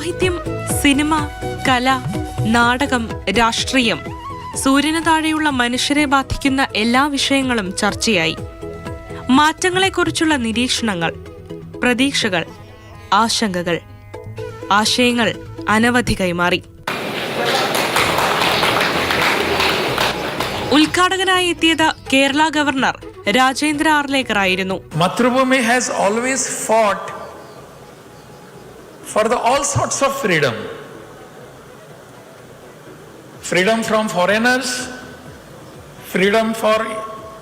സാഹിത്യം സിനിമ കല നാടകം രാഷ്ട്രീയം സൂര്യന താഴെയുള്ള മനുഷ്യരെ ബാധിക്കുന്ന എല്ലാ വിഷയങ്ങളും ചർച്ചയായി. മാറ്റങ്ങളെക്കുറിച്ചുള്ള നിരീക്ഷണങ്ങൾ പ്രതീക്ഷകൾ ആശങ്കകൾ ആശയങ്ങൾ അനവധി കൈമാറി. ഉദ്ഘാടകനായി എത്തിയത് കേരള ഗവർണർ രാജേന്ദ്ര ആർലേക്കർ ആയിരുന്നു Mathrubhumi has always fought for the all sorts of freedom. Freedom from foreigners, freedom for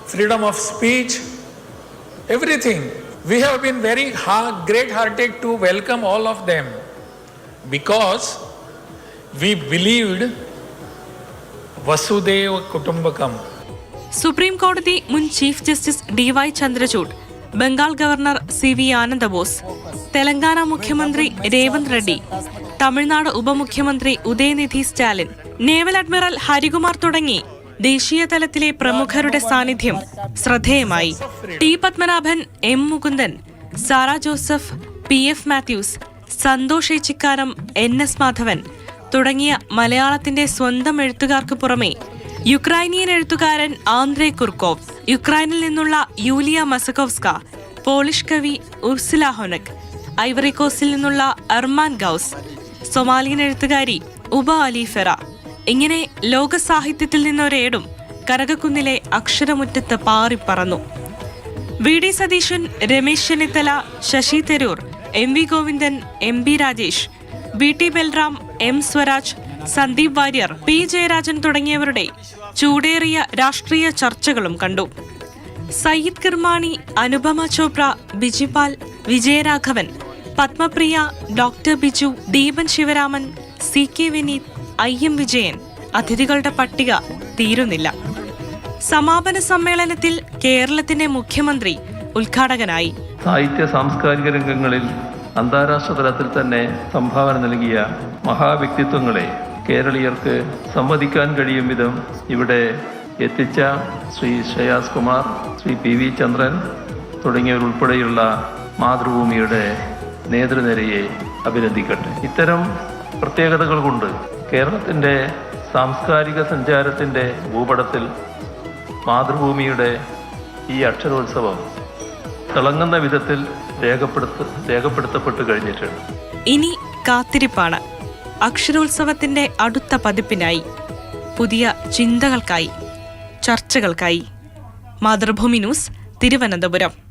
freedom of speech, everything. We have been very ha- great-hearted to welcome all of them because we believed Vasudeva Kutumbakam. Supreme കോടതി മുൻ chief justice D Y Chandrachud Bengal governor C V Ananda Bose Telangana മുഖ്യമന്ത്രി രേവന്ത് റെഡ്ഡി തമിഴ്നാട് ഉപമുഖ്യമന്ത്രി Udhayanidhi Stalin naval admiral Harikumar തുടങ്ങി ദേശീയ തലത്തിലെ പ്രമുഖരുടെ സാന്നിധ്യം ശ്രദ്ധേയമായി. T Padmanabhan M Mukundan Sara Joseph P F Mathews Santhosh Echikkanam N S Madhavan തുടങ്ങിയ മലയാളത്തിന്റെ സ്വന്തം എഴുത്തുകാർക്ക് പുറമെ യുക്രൈനിയൻ എഴുത്തുകാരൻ ആന്ദ്രേ കുർക്കോവ് യുക്രൈനിൽ നിന്നുള്ള യൂലിയ മസക്കോവ്സ്ക പോളിഷ് കവി ഉർസില ഹൊനക് ഐവറി കോസ്റ്റിൽ നിന്നുള്ള അർമാൻ ഗൌസ് സൊമാലിയൻ എഴുത്തുകാരി ഉബ അലി ഫെറ. ഇങ്ങനെ ലോക സാഹിത്യത്തിൽ നിന്നൊരേടും കനകക്കുന്നിലെ അക്ഷരമുറ്റത്ത് പാറിപ്പറന്നു V D Satheesan Ramesh Chennithala Shashi Tharoor M V Govindan M B Rajesh V T Balram M Swaraj Sandeep Warrier P Jayarajan തുടങ്ങിയവരുടെ ചൂടേറിയ രാഷ്ട്രീയ ചർച്ചകളും കണ്ടു. Syed Kirmani Anupama Chopra Bijibal Vijayaraghavan Padmapriya doctor Biju Deepan Sivaraman C K Vineeth I M Vijayan അതിഥികളുടെ പട്ടിക തീരുന്നില്ല. സമാപന സമ്മേളനത്തിൽ കേരളത്തിന്റെ മുഖ്യമന്ത്രി ഉദ്ഘാടകനായി. സാഹിത്യ സാംസ്കാരിക രംഗങ്ങളിൽ അന്താരാഷ്ട്ര തലത്തിൽ തന്നെ സംഭാവന നൽകിയ മഹാവ്യക്തിത്വങ്ങളെ കേരളീയർക്ക് സംവദിക്കാൻ കഴിയും വിധം ഇവിടെ എത്തിച്ച ശ്രീ ശ്രേയാസ് കുമാർ ശ്രീ പി വി ചന്ദ്രൻ തുടങ്ങിയവരുൾപ്പെടെയുള്ള മാതൃഭൂമിയുടെ നേതൃനിരയെ അഭിനന്ദിക്കട്ടെ. ഇത്തരം പ്രത്യേകതകൾ കൊണ്ട് കേരളത്തിന്റെ സാംസ്കാരിക സഞ്ചാരത്തിന്റെ ഭൂപടത്തിൽ മാതൃഭൂമിയുടെ ഈ അക്ഷരോത്സവം തിളങ്ങുന്ന വിധത്തിൽ രേഖപ്പെടുത്ത രേഖപ്പെടുത്തപ്പെട്ട് കഴിഞ്ഞിട്ടുണ്ട്. ഇനി കാത്തിരിപ്പാണ്. അക്ഷരോത്സവത്തിന്റെ അടുത്ത പതിപ്പിനായി പുതിയ ചിന്തകൾക്കായി ചർച്ചകൾക്കായി. മാതൃഭൂമി ന്യൂസ് തിരുവനന്തപുരം.